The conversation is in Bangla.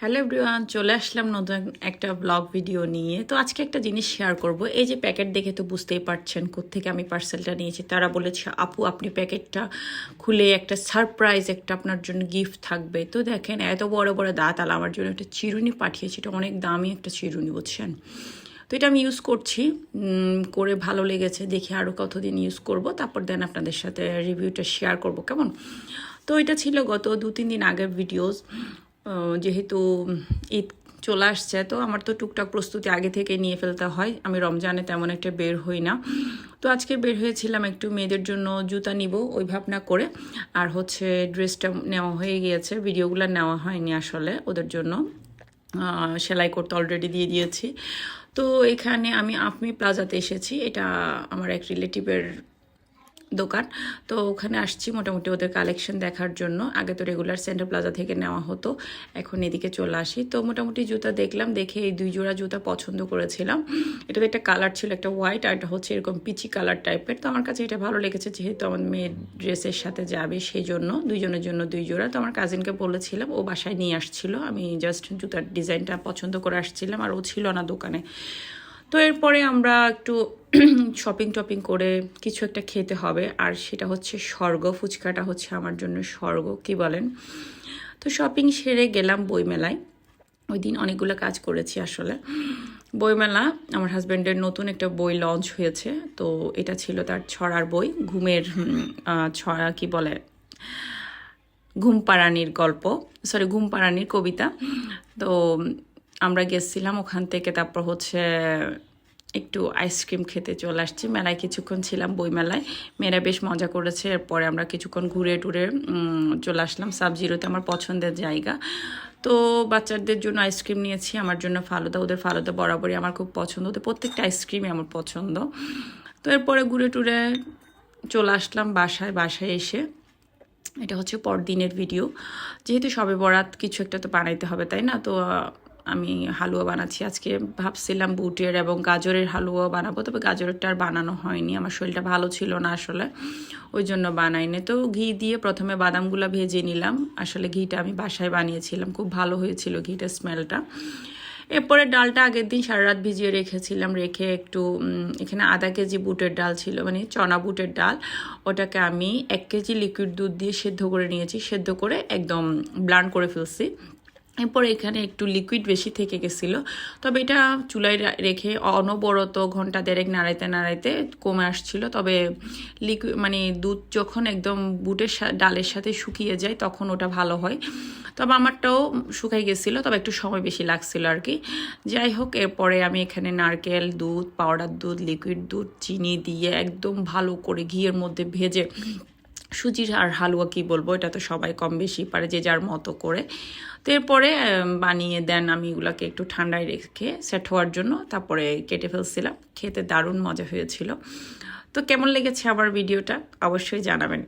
হ্যালো এভরিওয়ান, চলে আসলাম নতুন একটা ব্লগ ভিডিও নিয়ে। তো আজকে একটা জিনিস শেয়ার করব। এই যে প্যাকেট দেখে তো বুঝতেই পারছেন কোত্থেকে আমি পার্সেলটা নিয়েছি। তারা বলেছে, আপু, আপনি প্যাকেটটা খুলে একটা সারপ্রাইজ একটা আপনার জন্য গিফট থাকবে। তো দেখেন, এত বড় বড় দাঁত আলা আমার জন্য একটা চিরুনি পাঠিয়েছে। এটা অনেক দামি একটা চিরুনি, বুঝছেন? তো এটা আমি ইউজ করছি করে ভালো লেগেছে। দেখি আরও কতদিন ইউজ করব। তারপর দেন আপনাদের সাথে রিভিউটা শেয়ার করব, কেমন? তো এটা ছিল গত দু তিন দিন আগের ভিডিওস যেহেতু ঈদ চলে আসছে, তো আমার তো টুকটাক প্রস্তুতি আগে থেকে নিয়ে ফেলতে হয়। আমি রমজানে তেমন একটা বের হই না। তো আজকে বের হয়েছিলাম একটু মেয়েদের জন্য জুতা নিব, ওই ভাবনা করে। আর হচ্ছে ড্রেসটা নেওয়া হয়ে গিয়েছে, ভিডিওগুলো নেওয়া হয়নি আসলে ওদের জন্য। সেলাই করতে অলরেডি দিয়ে দিয়েছি। তো এখানে আমি আফমি প্লাজাতে এসেছি। এটা আমার এক রিলেটিভের দোকান। তো ওখানে আসছি মোটামুটি ওদের কালেকশন দেখার জন্য। আগে তো রেগুলার সেন্টার প্লাজা থেকে নেওয়া হতো, এখন এদিকে চলে আসি। তো মোটামুটি জুতা দেখলাম, দেখে এই দুই জোড়া জুতা পছন্দ করেছিলাম। এটাতে একটা কালার ছিল, একটা হোয়াইট আর একটা হচ্ছে এরকম পিচি কালার টাইপের তো আমার কাছে এটা ভালো লেগেছে, যেহেতু আমার মেয়ের ড্রেসের সাথে যাবে সেই জন্য দুইজনের জন্য দুই জোড়া। তো আমার কাজিনকে বলেছিলাম, ও বাসায় নিয়ে আসছিল। আমি জাস্ট জুতার ডিজাইনটা পছন্দ করে আসছিলাম, আর ও ছিল না দোকানে। তো এরপরে আমরা একটু শপিং টপিং করে কিছু একটা খেতে হবে। আর সেটা হচ্ছে স্বর্গ, ফুচকাটা হচ্ছে আমার জন্য স্বর্গ, কি বলেন? তো শপিং সেরে গেলাম বইমেলায়। ওই দিন অনেকগুলো কাজ করেছি আসলে। বইমেলা, আমার হাজব্যান্ডের নতুন একটা বই লঞ্চ হয়েছে। তো এটা ছিল তার ছড়ার বই, ঘুমের ছড়া কি বলে? ঘুম পাড়ানির গল্প সরি ঘুম পাড়ানির কবিতা। তো আমরা গেছিলাম, ওখান থেকে তারপর হচ্ছে একটু আইসক্রিম খেতে চলে আসছি। মেলায় কিছুক্ষণ ছিলাম বই মেলায় মেয়েরা বেশ মজা করেছে। এরপরে আমরা কিছুক্ষণ ঘুরে টুরে চলে আসলাম। সাবজিরোতে আমার পছন্দের জায়গা। তো বাচ্চাদের জন্য আইসক্রিম নিয়েছি, আমার জন্য ফালুদা। ওদের ফালুদা বরাবরই আমার খুব পছন্দ। ওদের প্রত্যেকটা আইসক্রিমই আমার পছন্দ। তো এরপরে ঘুরে টুরে চলে আসলাম বাসায়। বাসায় এসে এটা হচ্ছে পরদিনের ভিডিও যেহেতু সবে বরাত, কিছু একটা তো বানাইতে হবে, তাই না? তো আমি হালুয়া বানাচ্ছি। আজকে ভাবছিলাম বুটের এবং গাজরের হালুয়া বানাবো, তবে গাজরেরটা আর বানানো হয়নি। আমার শরীরটা ভালো ছিল না আসলে, ওই জন্য বানাইনি। তো ঘি দিয়ে প্রথমে বাদামগুলো ভেজে নিলাম। আসলে ঘিটা আমি বাসায় বানিয়েছিলাম, খুব ভালো হয়েছিল ঘিটার স্মেলটা। এরপরে ডালটা আগের দিন সারা রাত ভিজিয়ে রেখেছিলাম, রেখে একটু এখানে আধা কেজি বুটের ডাল ছিল মানে চনা বুটের ডাল। ওটাকে আমি এক কেজি লিকুইড দুধ দিয়ে সেদ্ধ করে নিয়েছি। সেদ্ধ করে একদম ব্লান্ড করে ফেলছি। এরপরে এখানে একটু লিকুইড বেশি থেকে গেছিল। তবে এটা চুলায় রেখে অনবরত ঘণ্টা দেড়েক নাড়াইতে নাড়াইতে কমে আসছিল। তবে লিকুইড মানে দুধ যখন একদম বুটের ডালের সাথে শুকিয়ে যায় তখন ওটা ভালো হয়। তবে আমারটাও শুকাই গেছিল, তবে একটু সময় বেশি লাগছিল আর কি। যাই হোক, এরপরে আমি এখানে নারকেল দুধ পাউডার দুধ লিকুইড দুধ, চিনি দিয়ে একদম ভালো করে ঘিয়ের মধ্যে ভেজে সুজির আর হালুয়া কি বলব? এটা তো সবাই কম বেশি পারে যে যার মতো করে। তো এরপরে বানিয়ে দেন আমি এগুলাকে একটু ঠান্ডায় রেখে সেট হওয়ার জন্য। তারপরে কেটে ফেলছিলাম। খেতে দারুণ মজা হয়েছিল। তো কেমন লেগেছে আমার ভিডিওটা? অবশ্যই জানাবেন।